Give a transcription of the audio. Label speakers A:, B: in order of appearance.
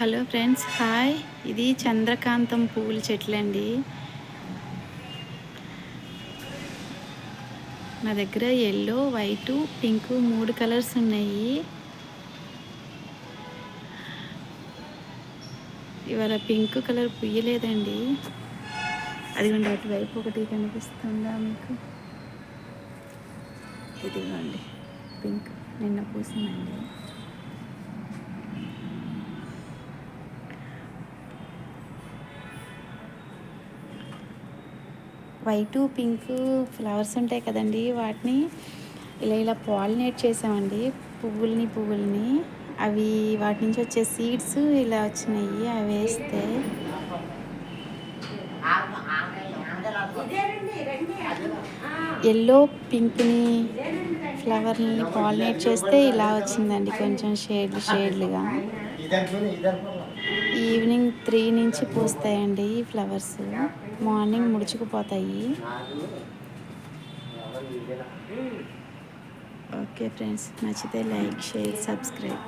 A: Hello friends hi. ఇది చంద్రకాంతం పువ్వుల చెట్లండి. నా దగ్గర ఎల్లో వైటు పింక్ మూడు కలర్స్ ఉన్నాయి. ఇవాళ పింక్ కలర్ పుయ్యలేదండి. అదిగోండి అటువైపు ఒకటి కనిపిస్తుందా మీకు? ఇదిగోండి పింక్ నిన్న పూసిందండి. వైటు పింక్ ఫ్లవర్స్ ఉంటాయి కదండి. వాటిని ఇలా ఇలా పాలినేట్ చేసామండి. పువ్వుల్ని పువ్వుల్ని. అవి వాటి నుంచి వచ్చే సీడ్స్ ఇలా వచ్చినాయి. అవి వేస్తే ఎల్లో పింక్ని ఫ్లవర్ని పాలినేట్ చేస్తే ఇలా వచ్చిందండి. కొంచెం షేడ్లు షేడ్లుగా. ఈవినింగ్ త్రీ నుంచి పూస్తాయండి ఈ ఫ్లవర్స్. మార్నింగ్ ముడుచుకుపోతాయి. ఓకే ఫ్రెండ్స్ నచ్చితే లైక్ షేర్ సబ్స్క్రైబ్.